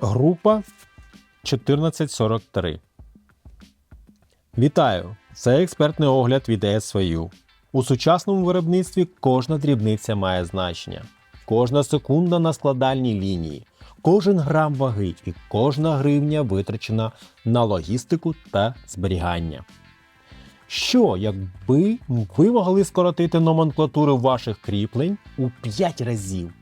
Група 1443. Вітаю! Це експертний огляд від ESVU. У сучасному виробництві кожна дрібниця має значення. Кожна секунда на складальній лінії, кожен грам ваги і кожна гривня витрачена на логістику та зберігання. Що, якби ви могли скоротити номенклатуру ваших кріплень у 5 разів?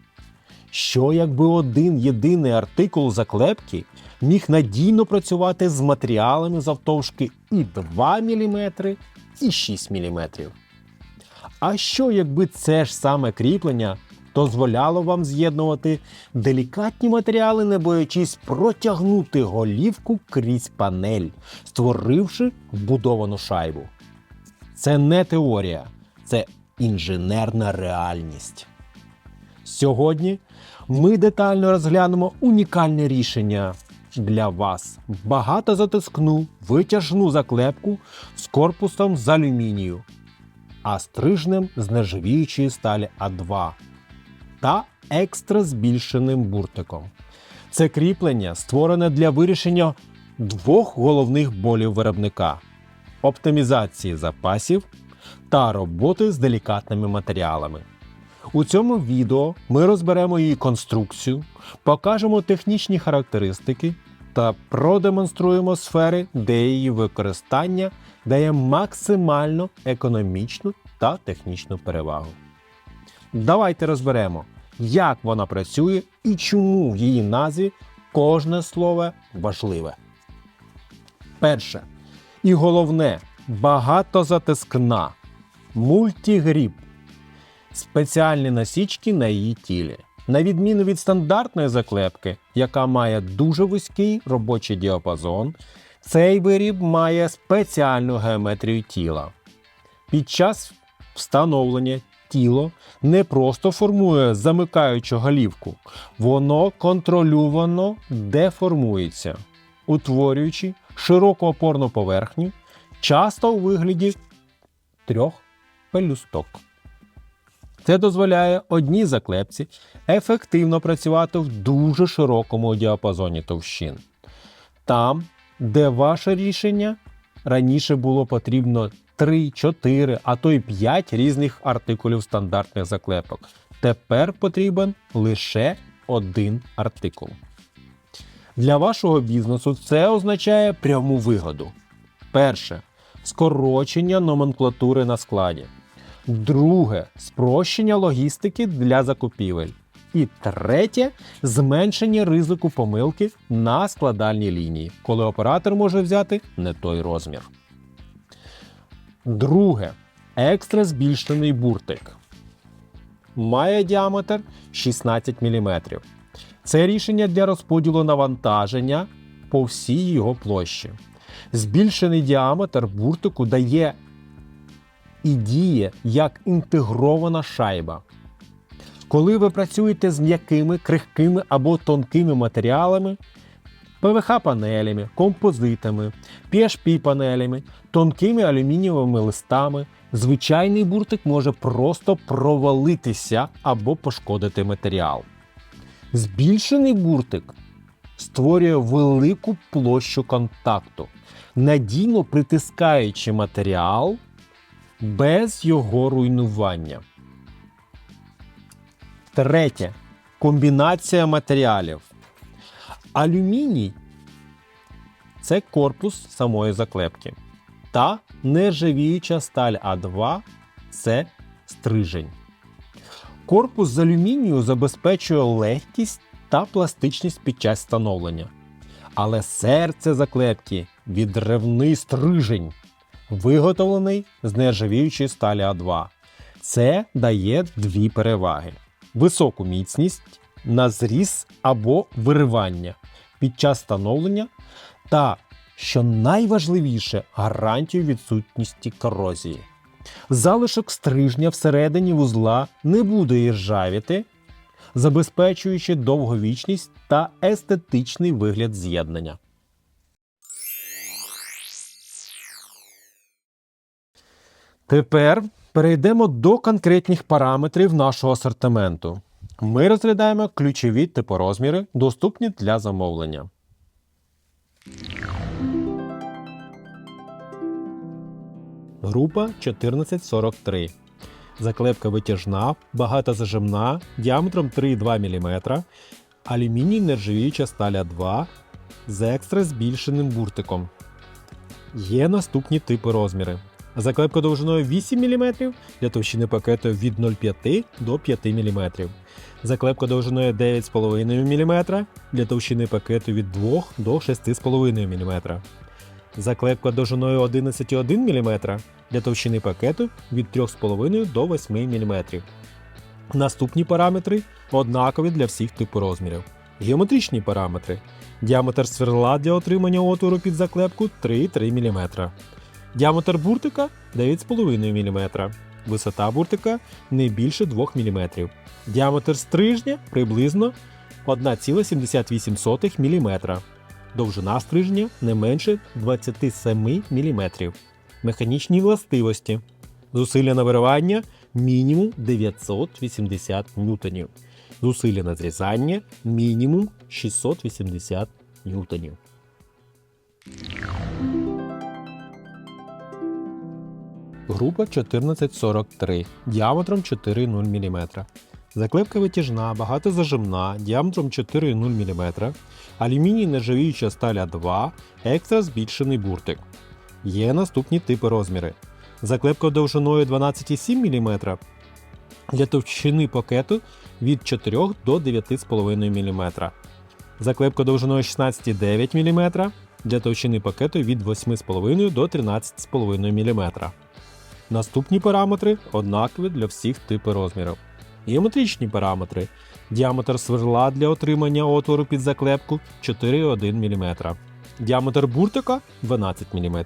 Що якби один єдиний артикул заклепки міг надійно працювати з матеріалами завтовшки і 2 мм, і 6 мм? А що якби це ж саме кріплення дозволяло вам з'єднувати делікатні матеріали, не боячись протягнути голівку крізь панель, створивши вбудовану шайбу? Це не теорія, це інженерна реальність. Сьогодні ми детально розглянемо унікальне рішення для вас: багатозатискну витяжну заклепку з корпусом з алюмінію, а стрижнем з нержавіючої сталі А2 та екстра збільшеним буртиком. Це кріплення створене для вирішення двох головних болів виробника оптимізації запасів та роботи з делікатними матеріалами. У цьому відео ми розберемо її конструкцію, покажемо технічні характеристики та продемонструємо сфери, де її використання дає максимально економічну та технічну перевагу. Давайте розберемо, як вона працює і чому в її назві кожне слово важливе. Перше. І головне багатозатискна мультигріб спеціальні насічки на її тілі. На відміну від стандартної заклепки, яка має дуже вузький робочий діапазон, цей виріб має спеціальну геометрію тіла. Під час встановлення тіло не просто формує замикаючу голівку, воно контрольовано деформується, утворюючи широку опорну поверхню, часто у вигляді трьох пелюсток. Це дозволяє одній заклепці ефективно працювати в дуже широкому діапазоні товщин. Там, де ваше рішення раніше було потрібно 3, 4, а то й 5 різних артикулів стандартних заклепок. Тепер потрібен лише один артикул. Для вашого бізнесу це означає пряму вигоду. Перше скорочення номенклатури на складі. Друге спрощення логістики для закупівель. І третє зменшення ризику помилки на складальній лінії, коли оператор може взяти не той розмір. Друге екстра збільшений буртик. Має діаметр 16 мм. Це рішення для розподілу навантаження по всій його площі. Збільшений діаметр буртику дає і діє як інтегрована шайба. Коли ви працюєте з м'якими, крихкими або тонкими матеріалами, ПВХ-панелями, композитами, PHP-панелями, тонкими алюмінієвими листами, звичайний буртик може просто провалитися або пошкодити матеріал. Збільшений буртик створює велику площу контакту, надійно притискаючи матеріал без його руйнування. Третє. Комбінація матеріалів. Алюміній це корпус самої заклепки. Та нержавіюча сталь А2 це стрижень. Корпус з алюмінію забезпечує легкість та пластичність під час встановлення. Але серце заклепки відривний стрижень виготовлений з нержавіючої сталі А2. Це дає дві переваги: високу міцність на зріз або виривання під час встановлення та, що найважливіше, гарантію відсутності корозії. Залишок стрижня всередині вузла не буде іржавіти, забезпечуючи довговічність та естетичний вигляд з'єднання. Тепер перейдемо до конкретних параметрів нашого асортименту. Ми розглядаємо ключові типорозміри, доступні для замовлення. Група 1443. Заклепка витяжна, багатозажимна, діаметром 3,2 мм, алюміній нержавіюча сталя 2 з екстра збільшеним буртиком. Є наступні типи розміри. Заклепка довжиною 8 мм для товщини пакету від 0,5 до 5 мм. Заклепка довжиною 9,5 мм для товщини пакету від 2 до 6,5 мм. Заклепка довжиною 11,1 мм для товщини пакету від 3,5 до 8 мм. Наступні параметри однакові для всіх типу розмірів. Геометричні параметри. Діаметр сверла для отримання отвору під заклепку 3,3 мм. Діаметр буртика 9,5 мм. Висота буртика не більше 2 мм. Діаметр стрижня приблизно 1,78 мм. Довжина стрижня не менше 27 мм. Механічні властивості. Зусилля на виривання мінімум 980 ньютонів. Зусилля на зрізання мінімум 680 ньютонів. Група 1443 діаметром 4,0 мм. Заклепка витяжна, багатозажимна, діаметром 4,0 мм. Алюміній нержавіюча сталя 2, екстра збільшений буртик. Є наступні типи розміри. Заклепка довжиною 12,7 мм для товщини пакету від 4 до 9,5 мм. Заклепка довжиною 16,9 мм для товщини пакету від 8,5 до 13,5 мм. Наступні параметри однакові для всіх типів розмірів. Геометричні параметри. Діаметр сверла для отримання отвору під заклепку 4,1 мм. Діаметр буртика 12 мм.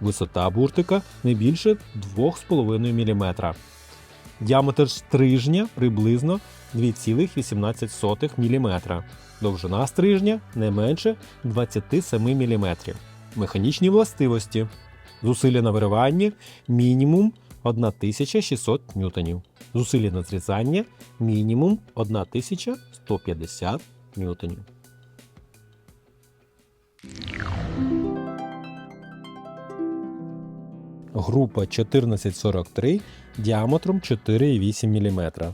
Висота буртика не більше 2,5 мм. Діаметр стрижня приблизно 2,18 мм. Довжина стрижня не менше 27 мм. Механічні властивості. Зусилля на виривання мінімум 1600 ньютонів. Зусилля на зрізання мінімум 1150 ньютонів. Група 1443 діаметром 4,8 мм.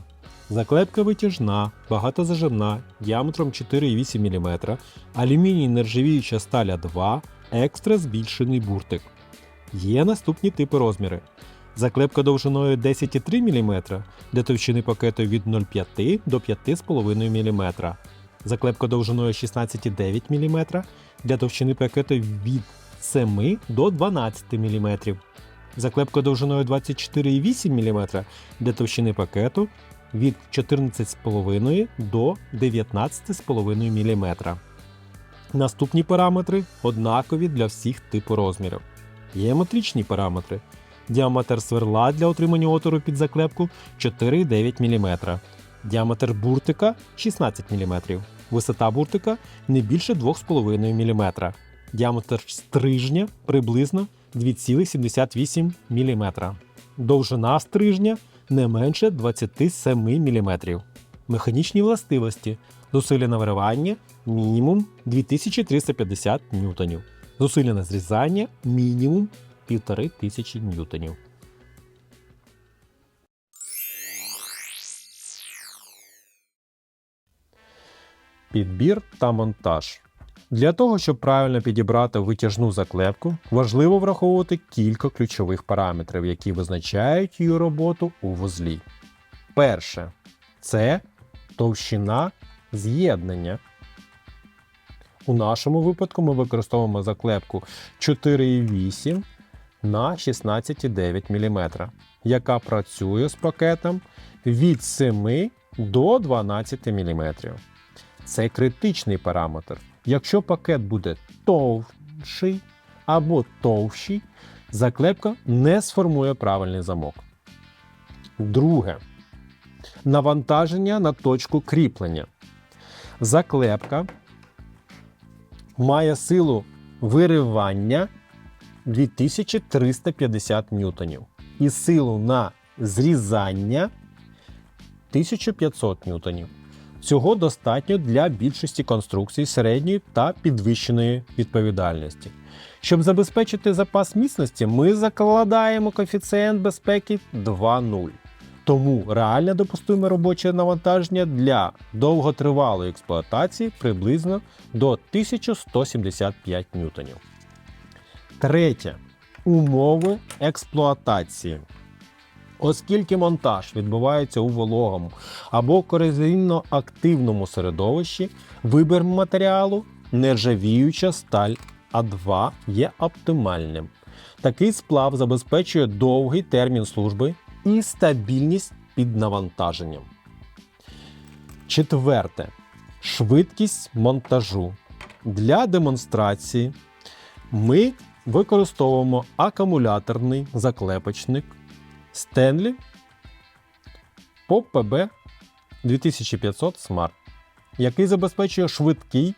Заклепка витяжна, багатозажимна, діаметром 4,8 мм, алюміній нержавіюча сталя 2, екстра збільшений буртик. Є наступні типи розміри. Заклепка довжиною 10,3 мм для товщини пакету від 0,5 до 5,5 мм. Заклепка довжиною 16,9 мм для товщини пакету від 7 до 12 мм. Заклепка довжиною 24,8 мм для товщини пакету від 14,5 до 19,5 мм. Наступні параметри однакові для всіх типу розмірів. Геометричні параметри. Діаметр сверла для отримання отвору під заклепку 4,9 мм. Діаметр буртика 16 мм. Висота буртика не більше 2,5 мм. Діаметр стрижня приблизно 2,78 мм. Довжина стрижня не менше 27 мм. Механічні властивості. Зусилля на виривання мінімум 2350 ньютонів. Зусилля зрізання мінімум 1500 ньютонів. Підбір та монтаж. Для того, щоб правильно підібрати витяжну заклепку, важливо враховувати кілька ключових параметрів, які визначають її роботу у вузлі. Перше це товщина з'єднання. У нашому випадку ми використовуємо заклепку 4,8 на 16,9 мм, яка працює з пакетом від 7 до 12 мм. Це критичний параметр. Якщо пакет буде товщий або товщий, заклепка не сформує правильний замок. Друге. Навантаження на точку кріплення. Заклепка має силу виривання 2350 ньютонів і силу на зрізання 1500 ньютонів. Цього достатньо для більшості конструкцій середньої та підвищеної відповідальності. Щоб забезпечити запас міцності, ми закладаємо коефіцієнт безпеки 2,0. Тому реальне допустиме робоче навантаження для довготривалої експлуатації приблизно до 1175 ньютонів. Третє. Умови експлуатації. Оскільки монтаж відбувається у вологому або корозійно активному середовищі, вибір матеріалу нержавіюча сталь А2 є оптимальним. Такий сплав забезпечує довгий термін служби і стабільність під навантаженням. Четверте. Швидкість монтажу. Для демонстрації ми використовуємо акумуляторний заклепочник Stanley POP PB 2500 Smart, який забезпечує швидкий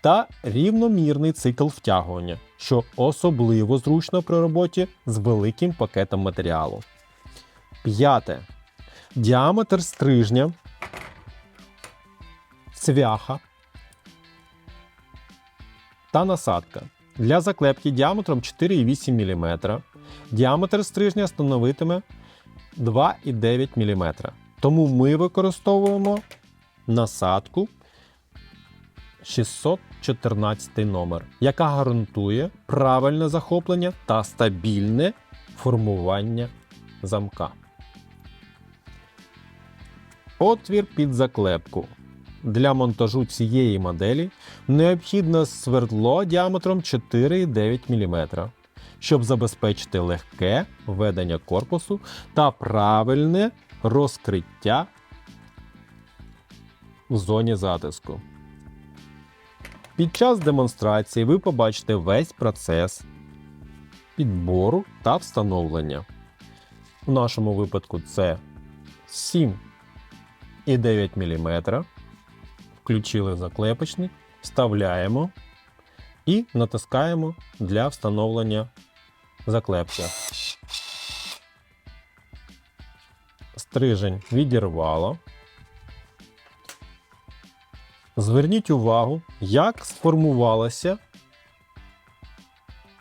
та рівномірний цикл втягування, що особливо зручно при роботі з великим пакетом матеріалу. П'яте. Діаметр стрижня цвяха та насадка. Для заклепки діаметром 4,8 мм. Діаметр стрижня становитиме 2,9 мм. Тому ми використовуємо насадку 614 номер, яка гарантує правильне захоплення та стабільне формування замка. Отвір під заклепку. Для монтажу цієї моделі необхідно свердло діаметром 4,9 мм, щоб забезпечити легке введення корпусу та правильне розкриття в зоні затиску. Під час демонстрації ви побачите весь процес підбору та встановлення. У нашому випадку це 7,9 мм. Включили заклепочник, вставляємо і натискаємо для встановлення заклепки. Стрижень відірвало. Зверніть увагу, як сформувалося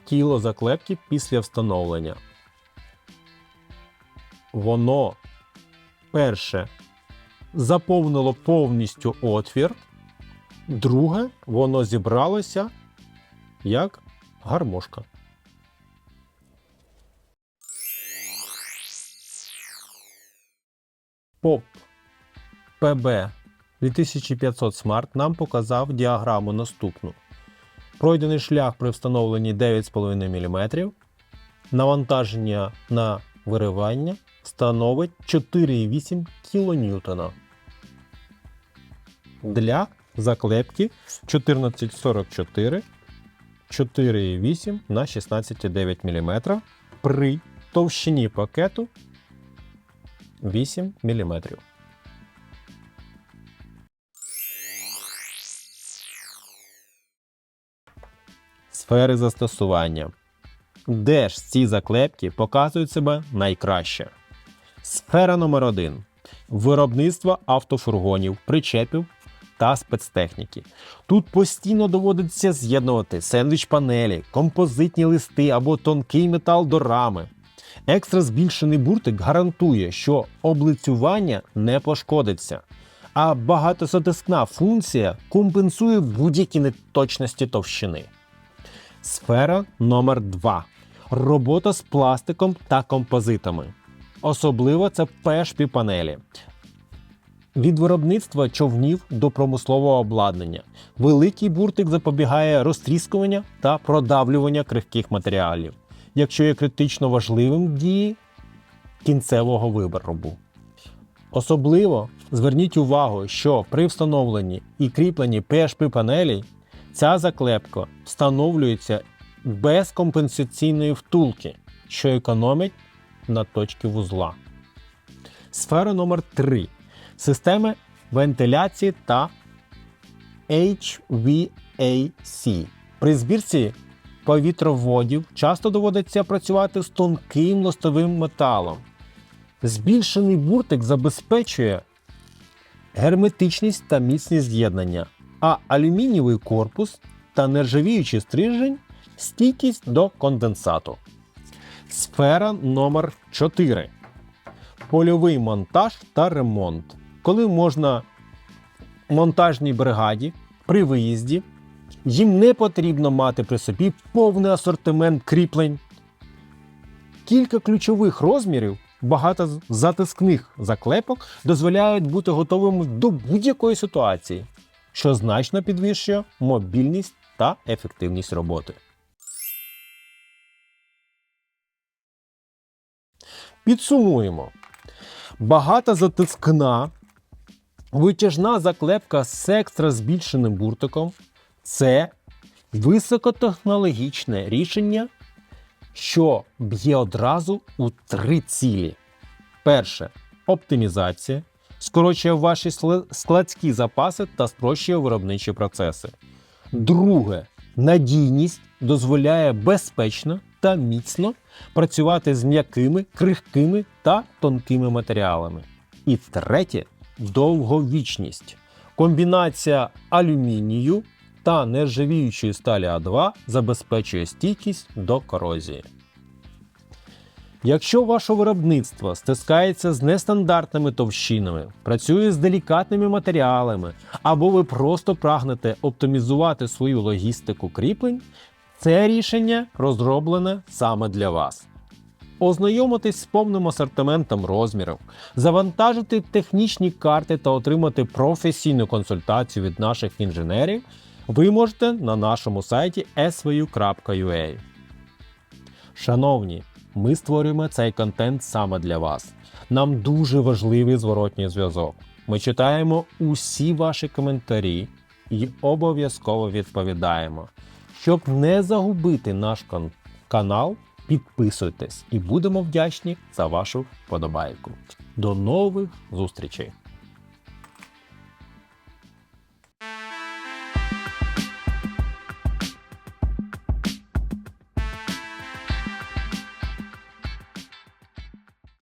тіло заклепки після встановлення. Воно перше заповнило повністю отвір, друге, воно зібралося як гармошка. ПОП ПБ 2500 Smart нам показав діаграму наступну. Пройдений шлях при встановленні 9,5 мм. Навантаження на виривання становить 4,8 кН. Для заклепки 1444 4,8 на 16,9 мм при товщині пакету 8 мм. Сфери застосування. Де ж ці заклепки показують себе найкраще? Сфера номер 1 Виробництво автофургонів, причепів та спецтехніки. Тут постійно доводиться з'єднувати сендвіч панелі, композитні листи або тонкий метал до рами. Екстра збільшений буртик гарантує, що облицювання не пошкодиться, а багатосотискна функція компенсує будь-які неточності товщини. Сфера номер 2 Робота з пластиком та композитами. Особливо це пешпі панелі. Від виробництва човнів до промислового обладнання. Великий буртик запобігає розтріскування та продавлювання крихких матеріалів, якщо є критично важливим дії кінцевого виробу. Особливо зверніть увагу, що при встановленні і кріпленні PHP панелей ця заклепка встановлюється без компенсаційної втулки, що економить на точки вузла. Сфера номер 3 Системи вентиляції та HVAC. При збірці повітроводів часто доводиться працювати з тонким листовим металом. Збільшений буртик забезпечує герметичність та міцність з'єднання, а алюмінієвий корпус та нержавіючий стрижень стійкість до конденсату. Сфера номер 4 Польовий монтаж та ремонт. Коли можна монтажній бригаді при виїзді, їм не потрібно мати при собі повний асортимент кріплень. Кілька ключових розмірів, багато затискних заклепок дозволяють бути готовими до будь-якої ситуації, що значно підвищує мобільність та ефективність роботи. Підсумуємо. Багатозатискна витяжна заклепка з екстра збільшеним буртиком це високотехнологічне рішення, що б'є одразу у три цілі. Перше оптимізація, скорочує ваші складські запаси та спрощує виробничі процеси. Друге надійність дозволяє безпечно та міцно працювати з м'якими, крихкими та тонкими матеріалами. І третє довговічність. Комбінація алюмінію та нержавіючої сталі А2 забезпечує стійкість до корозії. Якщо ваше виробництво стискається з нестандартними товщинами, працює з делікатними матеріалами, або ви просто прагнете оптимізувати свою логістику кріплень, це рішення розроблене саме для вас. Ознайомитись з повним асортиментом розмірів, завантажити технічні карти та отримати професійну консультацію від наших інженерів ви можете на нашому сайті svu.ua. Шановні, ми створюємо цей контент саме для вас. Нам дуже важливий зворотній зв'язок. Ми читаємо усі ваші коментарі і обов'язково відповідаємо. Щоб не загубити наш канал, підписуйтесь і будемо вдячні за вашу вподобайку. До нових зустрічей!